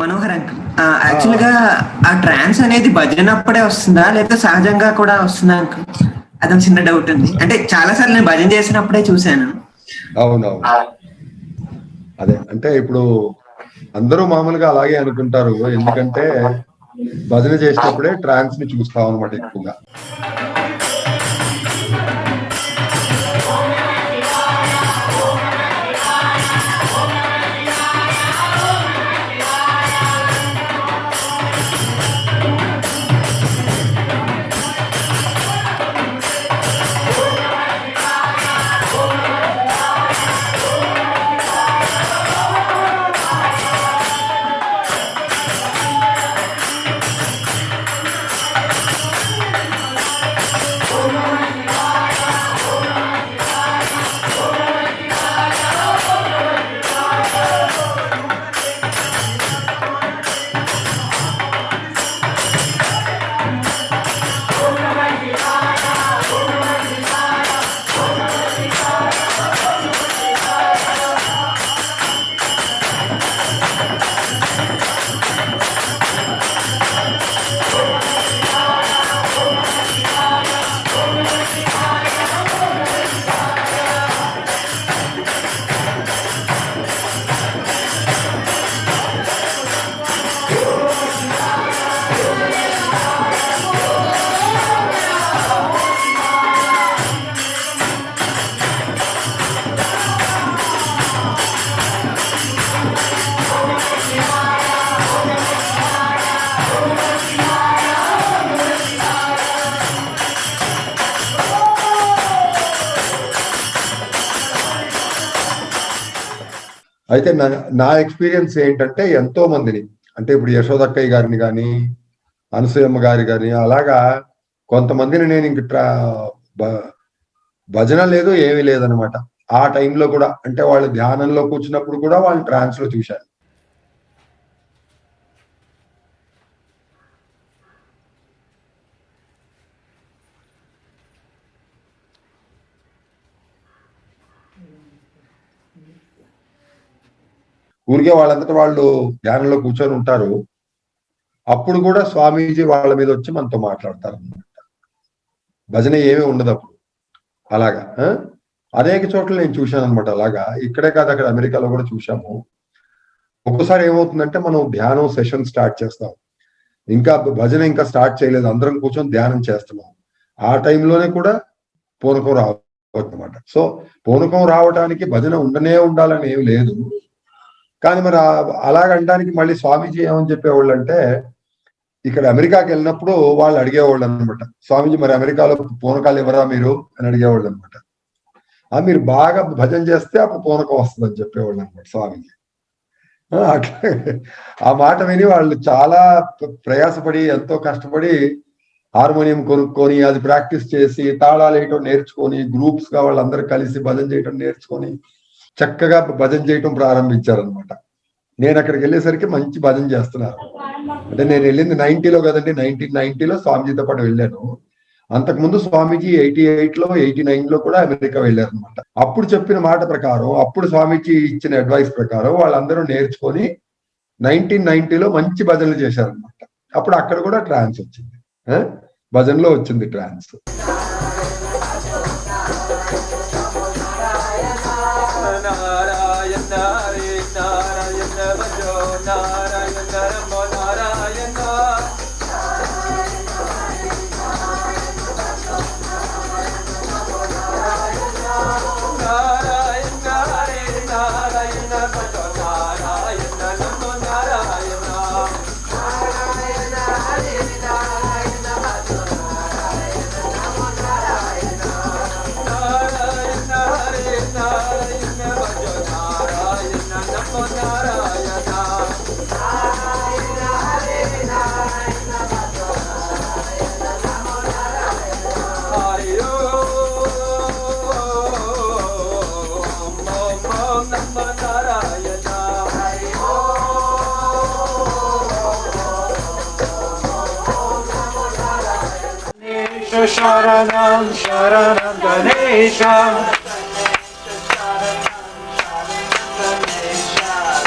Manohar. Uncle. యాక్చువల్గా ఆ ట్రాన్స్ అనేది భజన అప్పుడే వస్తుందా? లేకపోతే సహజంగా కూడా వస్తుందా అంకుల్? అదొక చిన్న డౌట్ ఉంది. అంటే చాలా సార్లు నేను భజన చేసినప్పుడే చూశాను. అవునవును. అదే అంటే ఇప్పుడు అందరూ మామూలుగా అలాగే అనుకుంటారు. ఎందుకంటే భజన చేసినప్పుడే ట్రాన్స్ని చూస్తాం అనమాట ఎక్కువగా. అయితే నా నా ఎక్స్పీరియన్స్ ఏంటంటే ఎంతో మందిని అంటే ఇప్పుడు యశోదక్కయ్య గారిని కానీ అనసూయమ్మ గారి కానీ అలాగా కొంతమందిని నేను ఇంక ట్రా భ- భజన లేదు ఏమీ లేదనమాట ఆ టైంలో కూడా అంటే వాళ్ళు ధ్యానంలో కూర్చున్నప్పుడు కూడా వాళ్ళు ట్రాన్స్లో చూశాను. ఊరికే వాళ్ళంతటా వాళ్ళు ధ్యానంలో కూర్చొని ఉంటారు. అప్పుడు కూడా స్వామీజీ వాళ్ళ మీద వచ్చి మనతో మాట్లాడతారు అనమాట భజన ఏమీ ఉండదు అప్పుడు. అలాగా ఆ? అనేక చోట్ల నేను చూశాను అనమాట అలాగా. ఇక్కడే కాదు అక్కడ అమెరికాలో కూడా చూశాము. ఒక్కసారి ఏమవుతుందంటే మనం ధ్యానం సెషన్ స్టార్ట్ చేస్తాం. ఇంకా భజన ఇంకా స్టార్ట్ చేయలేదు. అందరం కూర్చొని ధ్యానం చేస్తున్నాం. ఆ టైంలోనే కూడా పూనకం రావచ్చు అనమాట సో పూనకం రావడానికి భజన ఉండనే ఉండాలని ఏమి లేదు. కానీ మరి ఆ- అలాగంటానికి మళ్ళీ స్వామీజీ ఏమని చెప్పేవాళ్ళు అంటే ఇక్కడ అమెరికాకి వెళ్ళినప్పుడు వాళ్ళు అడిగేవాళ్ళు అనమాట స్వామీజీ మరి అమెరికాలో పూనకాలు ఇవ్వరా మీరు? అని అడిగేవాళ్ళు అనమాట ఆ మీరు బాగా భజన చేస్తే అప్పుడు పూనకం వస్తుంది అని చెప్పేవాళ్ళు అనమాట స్వామీజీ. ఆ, అట్లా ఆ మాట విని వాళ్ళు చాలా ప్రయాసపడి ఎంతో కష్టపడి హార్మోనియం కొనుక్కొని అది ప్రాక్టీస్ చేసి తాళాలు వేయటం నేర్చుకొని గ్రూప్స్గా వాళ్ళందరూ కలిసి భజన చేయటం నేర్చుకొని చక్కగా భజన చేయటం ప్రారంభించారనమాట నేను అక్కడికి వెళ్ళేసరికి మంచి భజన చేస్తున్నారు. అంటే నేను వెళ్ళింది నైన్టీలో కదండి నైన్టీన్ నైన్టీలో స్వామీజీతో పాటు వెళ్ళాను. అంతకుముందు స్వామీజీ ఎయిటీ ఎయిట్లో ఎయిటీ నైన్లో కూడా అమెరికా వెళ్ళారు అనమాట అప్పుడు చెప్పిన మాట ప్రకారం అప్పుడు స్వామీజీ ఇచ్చిన అడ్వైస్ ప్రకారం వాళ్ళందరూ నేర్చుకొని నైన్టీన్ నైన్టీలో మంచి భజనలు చేశారనమాట అప్పుడు అక్కడ కూడా ట్రాన్స్ వచ్చింది. భజనలో వచ్చింది trance. Sharanam Sharanam Ganesha.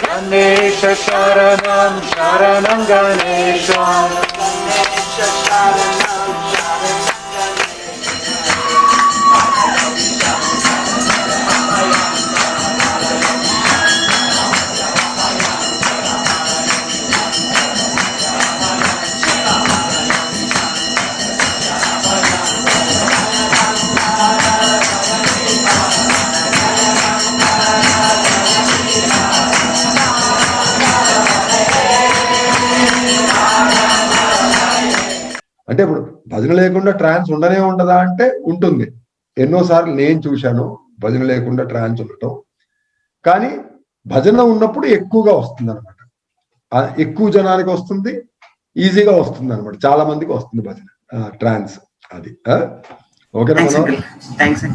Ganesha Sharanam Sharanam Ganesha. Ganesha Sharanam అంటే ఇప్పుడు భజన లేకుండా ట్రాన్స్ ఉండనే ఉండదా అంటే ఉంటుంది. ఎన్నోసార్లు నేను చూశాను భజన లేకుండా ట్రాన్స్ ఉండటం. కానీ భజన ఉన్నప్పుడు ఎక్కువగా వస్తుంది అనమాట ఎక్కువ జనానికి వస్తుంది ఈజీగా వస్తుంది అనమాట చాలా మందికి వస్తుంది భజన ట్రాన్స్ అది? ఓకేనా థ్యాంక్స్